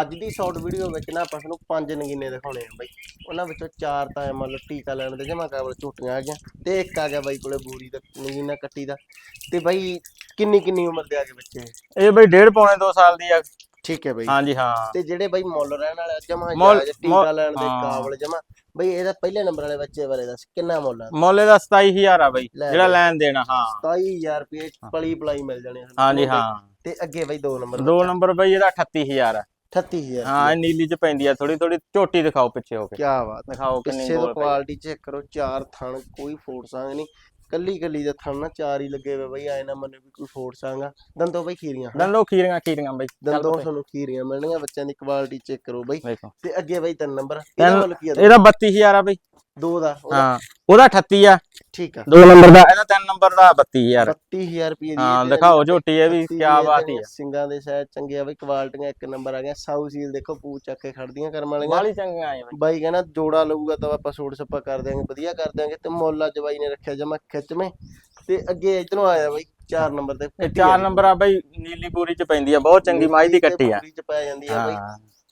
ਅੱਜ ਦੀ short video ਵਿੱਚ ਨਾ ਆਪਾਂ ਤੁਹਾਨੂੰ ਪੰਜ ਨਗੀਨੇ ਦਿਖਾਉਣੇ ਆ ਬਾਈ। ਉਹਨਾਂ ਵਿੱਚੋਂ ਚਾਰ ਤਾਂ ਮੰਨ ਲਓ ਟੀਕਾ ਲੈਣ ਦੇ ਜਮਾ ਕਾਬਲ ਝੋਟੀਆਂ ਆ ਗਈਆਂ ਤੇ ਇੱਕ ਆ ਗਿਆ ਬਾਈ ਕੋਲੇ ਬੂਰੀ ਦਾ ਨਗੀਨਾ ਕੱਟੀ ਦਾ। ਤੇ ਬਾਈ ਕਿੰਨੀ ਕਿੰਨੀ ਉਮਰ ਦੇ ਆ ਗਏ ਬੱਚੇ ਇਹ? ਬਈ ਡੇਢ ਪੌਣੇ 2 ਸਾਲ ਦੀ ਆ। ਠੀਕ ਹੈ ਬਾਈ। ਹਾਂਜੀ ਹਾਂ। ਤੇ ਜਿਹੜੇ ਬਾਈ ਮੁੱਲ ਰਹਿਣ ਵਾਲੇ ਜਮਾ ਟੀਕਾ ਲੈਣ ਦੇ। ਕਾਬਲ ਜਮਾ। ਬਈ ਇਹਦਾ ਪਹਿਲੇ ਨੰਬਰ ਵਾਲੇ ਬੱਚੇ ਬਾਰੇ ਦੱਸ ਕਿੰਨਾ ਮੁੱਲ ਆ? ਮੁੱਲ ਇਹਦਾ 27000 ਆ ਬਈ ਜਿਹੜਾ। ਲੈਣ ਦੇਣਾ ਹਾਂ। 27000 ਰੁਪਏ ਪਲੀ ਪਲਾਈ ਮਿਲ ਜਾਣੇ ਹਾਂਜੀ। ਹਾਂ। ਤੇ ਅੱਗੇ ਬਾਈ ਦੋ ਨੰਬਰ ਦੋ ਨੰਬਰ ਬਈ ਇਹਦਾ 38000 ਆ। 38000 ਹਾਂ ਇਹ ਨੀਲੀ ਚ ਪੈਂਦੀ ਆ ਥੋੜੀ ਥੋੜੀ ਝੋਟੀ ਦਿਖਾਓ ਪਿੱਛੇ ਹੋ ਕੇ। ਕੀ ਬਾਤ ਦਿਖਾਓ ਕਿੰਨੀ ਪਿੱਛੇ ਤੋਂ ਗੋਲ ਪਈ। ਕੁਆਲਿਟੀ ਚੈੱਕ ਕਰੋ ਚਾਰ ਥਣ ਕੋਈ ਫੋੜ ਸੰਗ ਨਹੀਂ। ਕੱਲੀ ਕੱਲੀ ਦਾ ਥਣ ਨਾ ਚਾਰ ਹੀ ਲੱਗੇ ਹੋਏ ਬਈ ਆਏ ਨਾ ਮੰਨੇ ਵੀ ਕੋਈ ਫੋੜ ਸੰਗਾ ਦੰਦੋਂ ਬਈ ਖੀਰੀਆਂ ਹਨਾ? ਦੰਦੋ ਖੀਰੀਆਂ ਖੀਰੀਆਂ ਬਈ ਚੱਲ ਦੰਦੋਂ। ਤੁਹਾਨੂੰ ਖੀਰੀਆਂ ਮਿਲਣਗੀਆਂ ਬੱਚਿਆਂ ਦੀ ਕੁਆਲਿਟੀ ਚੈੱਕ ਕਰੋ ਬਈ। ਤੇ ਅੱਗੇ ਬਈ ਤਿੰਨ ਨੰਬਰ ਇਹਦਾ ਤਿੰਨ- ਕੀ ਆ? ਇਹਦਾ 32000 ਆ ਬਈ। ਦੋ ਦਾ। ਹਾਂ ਉਹਦਾ 38 ਆ। ਠੀਕ ਆ। ਦੋ ਨੰਬਰ ਦਾ। ਇਹਦਾ ਤਿੰਨ ਨੰਬਰ ਦਾ 32000 32000 ਰੁਪਏ ਦੀ ਹਾਂ ਦਿਖਾਓ ਝੋਟੀ ਇਹ ਵੀ 32 ਕੀ ਬਾਤ ਹੀ ਆ। ਸਿੰਗਾਂ ਦੇ ਸਾਇਜ਼ ਚੰਗੇ ਆ ਬਈ ਕੁਆਲਿਟੀਆਂ ਇੱਕ ਨੰਬਰ ਆ ਗਿਆ ਸਾਊ ਸੀਲ ਦੇਖੋ ਪੂਛ ਚੱਕ ਕੇ ਖੜਦੀਆਂ ਕਰਮ ਵਾਲੀਆਂ। ਬਾਲੀ ਚੰਗੀਆਂ ਆਏ ਬਈ। ਬਾਈ ਕਹਿੰਦਾ ਜੋੜਾ ਲਊਗਾ ਤਾਂ ਆਪਾਂ ਸੂਟ ਸੱਪਾ ਕਰ ਦਿਆਂਗੇ ਵਧੀਆ ਕਰ ਦਿਆਂਗੇ। ਤੇ ਮੁੱਲ ਅੱਜ ਬਾਈ ਨੇ ਰੱਖਿਆ ਜਮਾ ਖਿੱਚਵੇਂ। ਤੇ ਅੱਗੇ ਇਧਰੋਂ ਆਇਆ ਬਾਈ 4 ਨੰਬਰ ਤੇ ਚਾਰ ਨੰਬਰ ਆ ਬਈ ਨੀਲੀ ਬੂਰੀ ਚ ਪੈਂਦੀ ਆ ਬਹੁਤ ਚੰਗੀ ਮਾਈ ਦੀ ਕੱਟੀ ਆ। ਪੂਰੀ ਚ ਪੈ ਜਾਂਦੀ ਆ ਬਾਈ।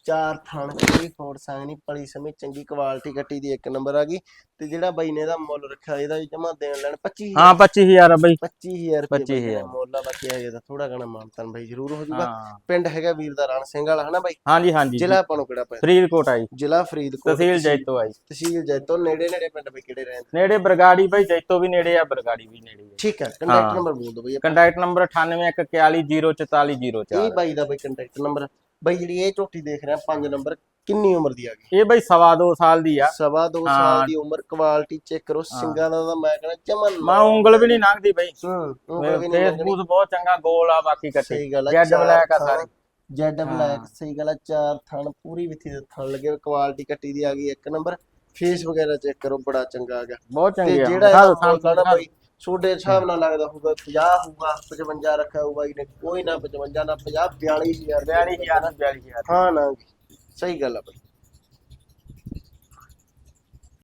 ਚਾਰ ਥਣ ਕੋਈ ਫੋੜ ਸੰਗ ਨਹੀਂ ਪਲੀ ਸਮੇਂ ਚੰਗੀ ਕੁਆਲਿਟੀ ਕੱਟੀ ਦੀ ਇੱਕ ਨੰਬਰ ਆ ਗਈ। ਤੇ ਜਿਹੜਾ ਬਾਈ ਨੇ ਇਹਦਾ ਮੁੱਲ ਰੱਖਿਆ ਇਹਦਾ ਜਮਾ ਦੇਣ ਲੈਣ 25 ਹਾਂ 25000 ਆ ਬਈ। 25000 ਰੁਪਏ 25,000 ਮੁੱਲ ਆ ਬਾਕੀ ਤਾਂ ਥੋੜਾ ਘਣਾ ਮਾਨਤਨ ਬਾਈ ਜ਼ਰੂਰ ਹੋ ਜਾਊਗਾ। ਹਾਂ। ਪਿੰਡ ਹੈਗਾ ਵੀਰ ਦਾ ਰਣ ਸਿੰਘ ਵਾਲਾ ਹਨਾ ਬਾਈ? ਹਾਂਜੀ ਹਾਂਜੀ। ਜ਼ਿਲ੍ਹਾ ਆਪਾਂ ਨੂੰ ਕਿਹੜਾ ਪੈਂਦਾ ਫਰੀਦਕੋਟ ਆਈ ਜ਼ਿਲ੍ਹਾ ਫਰੀਦਕੋਟ ਤਹਿਸੀਲ ਜੈਤੋ ਆਈ ਤਹਿਸੀਲ ਜੈਤੋ ਨੇੜੇ ਨੇੜੇ ਪਿੰਡ ਬਈ ਕਿਹੜੇ ਰਹਿੰਦੇ? ਨੇੜੇ ਬਰਗਾੜੀ ਬਈ ਜੈਤੋ ਵੀ ਨੇੜੇ ਆ ਬਰਗਾੜੀ ਵੀ ਨੇੜੇ ਆ। ਠੀਕ ਹੈ। ਕੰਟੈਕਟ। ਨੰਬਰ ਬੋਲ ਦਿਓ ਬਈ ਕੰਟੈਕਟ ਨੰਬਰ 9814404404 ਇਹ ਬਾਈ ਦਾ ਬਈ ਕੰਟੈਕਟ ਨੰਬਰ ਬਾਈ ਜਿਹੜੀ ਇਹ ਝੋਟੀ ਦੇਖ ਰਿਹਾ ਪੰਜ ਨੰਬਰ ਕਿੰਨੀ ਉਮਰ ਦੀ ਆ ਗਈ? ਇਹ ਬਈ ਸਵਾ ਦੋ ਸਾਲ ਦੀ ਆ। ਸਵਾ ਦੋ ਹਾਂ। ਸਾਲ ਦੀ ਉਮਰ ਕੁਆਲਿਟੀ ਚੈੱਕ ਕਰੋ ਸਿੰਗਾਂ ਦਾ ਤਾਂ ਮੈਂ ਕਹਿੰਦਾ ਚਮਨ ਮਾਂ ਉਂਗਲ ਵੀ ਨਹੀਂ ਲੰਘਦੀ ਬਈ। ਹੂੰ ਬਹੁਤ ਚੰਗਾ ਗੋਲ ਆ ਬਾਕੀ ਕੱਟੀ। ਸਹੀ ਗੱਲ ਆ ਜੈਡ ਬਲੈਕ ਆ ਸਾਰੀ। Z black. ਸਹੀ ਗੱਲ ਆ ਚਾਰ ਥਣ ਪੂਰੀ ਵਿੱਥੀ ਦੇ ਥਣ ਲੱਗੇ ਕੁਆਲਿਟੀ ਕੱਟੀ ਦੀ ਆ ਗਈ ਇੱਕ ਨੰਬਰ। ਫੇਸ ਵਗੈਰਾ ਚੈੱਕ ਕਰੋ ਬੜਾ ਚੰਗਾ ਆ ਗਿਆ। ਬਹੁਤ ਤੇ ਚੰਗੀ ਆ। ਜਿਹੜਾ ਨਾ ਦਿਖਾ ਬਾਈ ਛੋਟੇ ਹਿਸਾਬ ਨਾਲ ਲੱਗਦਾ ਹੋਊਗਾ 50 ਹੋਊਗਾ 55 ਰੱਖਿਆ ਹੋਊ ਬਾਈ ਨੇ ਕੋਈ ਨਾ 55 ਨਾ 50 42000 ਦਿਓ। 42000 42000 ਹਾਂ ਨਾ ਸਹੀ ਗੱਲ ਆ ਬਾਈ